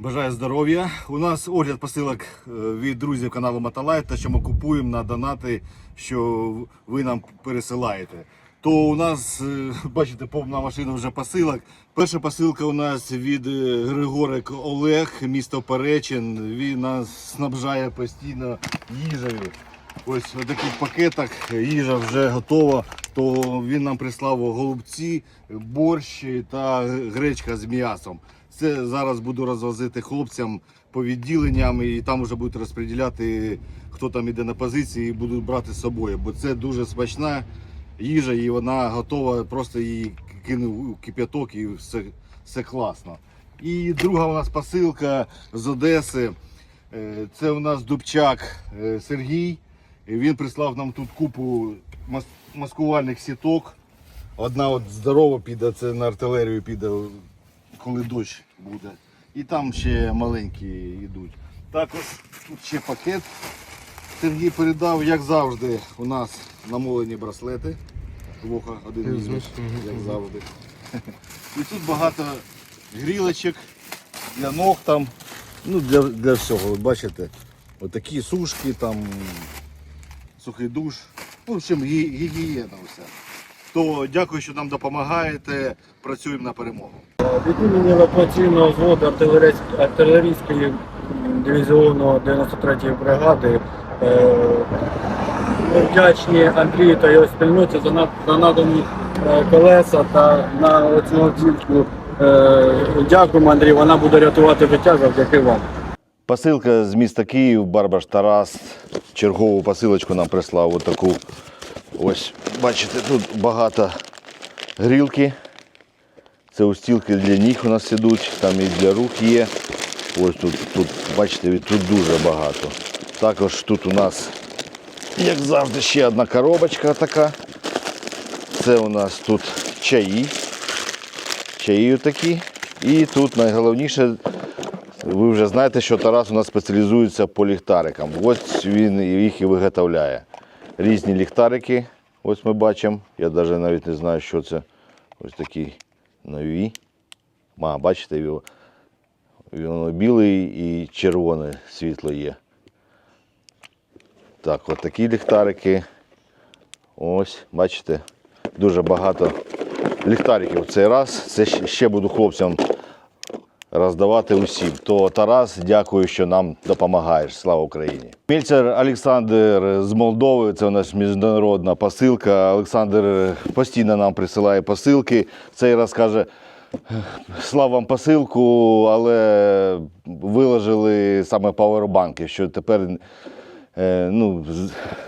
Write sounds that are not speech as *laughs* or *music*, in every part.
Бажаю здоров'я. У нас огляд посилок е, від друзів каналу Мотолайт, те, що ми купуємо на донати, що ви нам пересилаєте. То у нас, е, *laughs* бачите, повна машина вже посилок. Перша посилка у нас від е, Григорик Олег, місто Перечин. Він нас снабжає постійно їжею. Ось в таких пакетах їжа вже готова. То він нам прислав голубці, борщ та гречка з м'ясом. Це зараз буду розвозити хлопцям по відділенням і там вже будуть розподіляти, хто там іде на позиції, і будуть брати з собою. Бо це дуже смачна їжа, і вона готова, просто її кинув у кип'яток і все, все класно. І друга у нас посилка з Одеси. Е, Це у нас Дубчак е, Сергій. Він прислав нам тут купу маскувальних сіток. Одна от здорова піде, це на артилерію піде, коли дощ буде. І там ще маленькі йдуть. Також тут ще пакет. Сергій передав, як завжди, у нас намолені браслети. Воха один візьме, як завжди. І тут багато грілочок для ног там, ну для, для всього. От бачите, отакі сушки, там сухий душ. Ну, в общем, гі- гігієна вся. То дякую, що нам допомагаєте. Працюємо на перемогу. Від імені евакуаційного взводу артилерійської, дивізіону 93-ї бригади е, ми вдячні Андрію та його спільноті за, надані е, колеса та на оцю автівку. Е, Дякуємо, Андрій, вона буде рятувати життя завдяки вам. Посилка з міста Київ, Барбаш Тарас. Чергову посилочку нам прислав отаку. Ось, бачите, тут багато грілки. Це устілки для ніг у нас ідуть, там і для рук є. Ось тут, тут бачите, тут дуже багато. Також тут у нас, як завжди, ще одна коробочка така. Це у нас тут чаї. Чаї такі. І тут найголовніше ви вже знаєте, що Тарас у нас спеціалізується по ліхтарикам. Ось він їх і виготовляє. Різні ліхтарики, ось ми бачимо. Я навіть навіть не знаю, що це. Ось такі нові. А, бачите, його- воно білий і червоне світло є. Так, от такі ліхтарики. Ось, бачите, дуже багато ліхтариків в цей раз. Це ще- буду хлопцям роздавати усім. То Тарас, дякую, що нам допомагаєш. Слава Україні! Мільцер Олександр з Молдови. Це у нас міжнародна посилка. Олександр постійно нам присилає посилки. Цей раз каже. Слав вам посилку, але виложили саме павербанки, що тепер е, ну,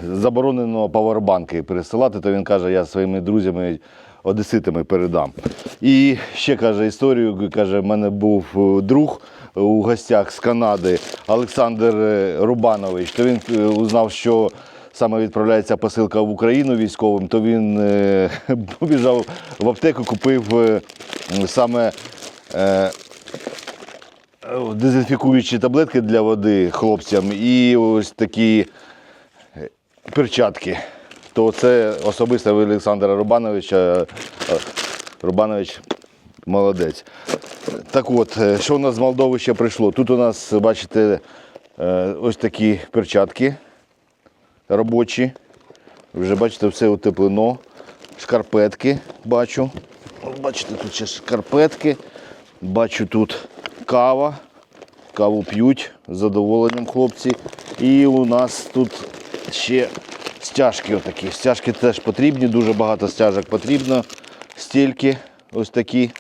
заборонено павербанки пересилати, то він каже, я своїми друзями одеситами передам. І ще каже історію, каже, в мене був е, друг у гостях з Канади Олександр е, Рубанович, то він е, узнав, що саме відправляється посилка в Україну військовим, то він е, *laughs* побіжав в аптеку, купив е, саме е, дезінфікуючі таблетки для води хлопцям і ось такі е, перчатки. То це особисто від Олександра Рубановича. Е, Рубанович молодець. Так от, е, що у нас з Молдови ще прийшло? Тут у нас, бачите, е, ось такі перчатки робочі. Вже бачите, все утеплено. Шкарпетки бачу. Бачите, тут ще шкарпетки. Бачу тут кава. Каву п'ють з задоволенням хлопці. І у нас тут ще стяжки отакі. Стяжки теж потрібні, дуже багато стяжок потрібно. Стільки ось такі.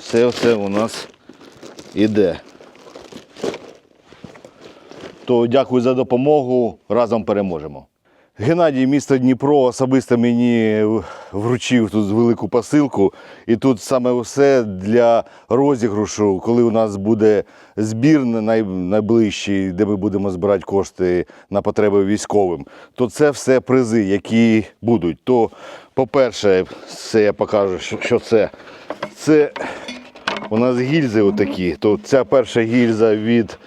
Все це у нас іде. То дякую за допомогу. Разом переможемо. Геннадій, місто Дніпро, особисто мені вручив тут велику посилку. І тут саме все для розіграшу, коли у нас буде збір найближчий, де ми будемо збирати кошти на потреби військовим. То це все призи, які будуть. То, по-перше, це я покажу, що, це. Це у нас гільзи отакі. То ця перша гільза від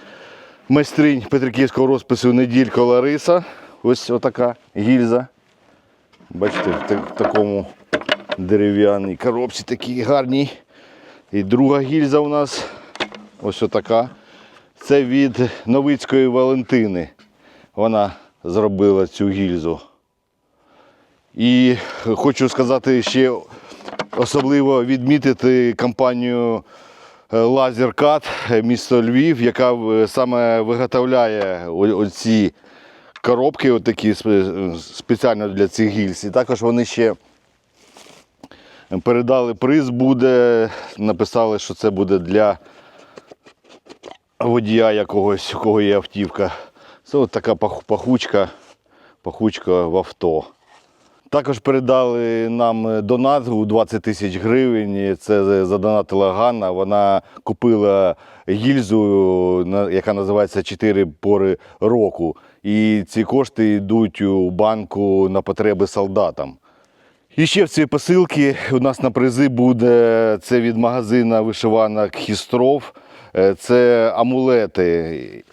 майстринь Петриківського розпису Неділько Лариса. Ось отака гільза. Бачите, в такому дерев'яній коробці такій гарній. І друга гільза у нас Ось отака. Це від Новицької Валентини. Вона зробила цю гільзу. І хочу сказати ще особливо відмітити компанію е, Лазеркат, е, місто Львів, яка саме виготовляє оці коробки, отакі спе- спеціально для цих гільз. І також вони ще передали приз, буде, написали, що це буде для водія якогось, у кого є автівка. Це от така пахучка, пахучка в авто. Також передали нам донат у 20 тисяч гривень. Це задонатила Ганна. Вона купила гільзу, яка називається «Чотири пори року. І ці кошти йдуть у банку на потреби солдатам. І ще в цій посилці у нас на призи буде це від магазина вишиванок Хістров. Е, Це амулети.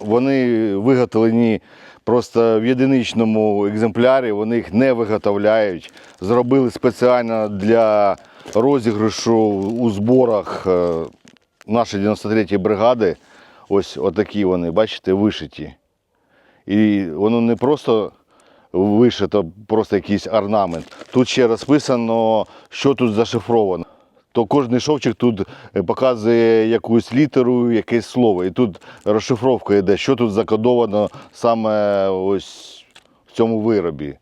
Вони виготовлені просто в єдиничному екземплярі, вони їх не виготовляють. Зробили спеціально для розіграшу у зборах е, нашої 93-ї бригади. Ось отакі вони, бачите, вишиті. І воно не просто вишито, просто якийсь орнамент. Тут ще розписано, що тут зашифровано. То кожен шовчик тут е, показує якусь літеру, якесь слово. І тут розшифровка йде, що тут закодовано саме ось в цьому виробі.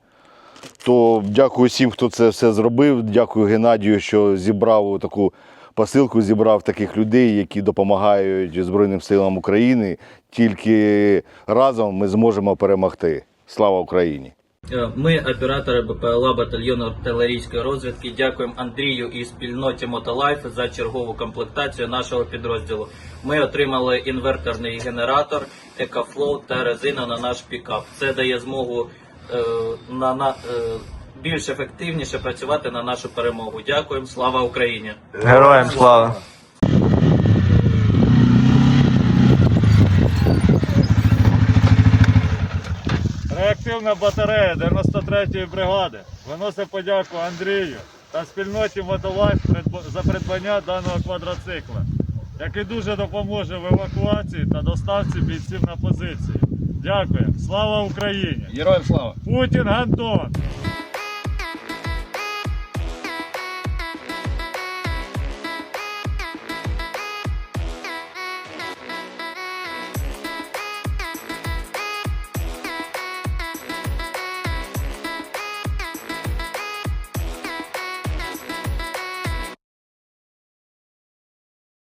То дякую всім, хто це все зробив. Дякую Геннадію, що зібрав таку посилку, зібрав таких людей, які допомагають Збройним силам України. Тільки разом ми зможемо перемогти. Слава Україні! Е, Ми, оператори БПЛА батальйону артилерійської розвідки, дякуємо Андрію і спільноті Мотолайф за чергову комплектацію нашого підрозділу. Ми отримали інверторний генератор, екофлоу та резину на наш пікап. Це дає змогу е, на, на е, більш ефективніше працювати на нашу перемогу. Дякуємо, слава Україні! Героям слава! Реактивна батарея 93-ї бригади виносить подяку Андрію та спільноті Мотолайф за придбання даного квадроцикла, який дуже допоможе в евакуації та доставці бійців на позиції. Дякую. Слава Україні! Героям слава! Путін Гантон!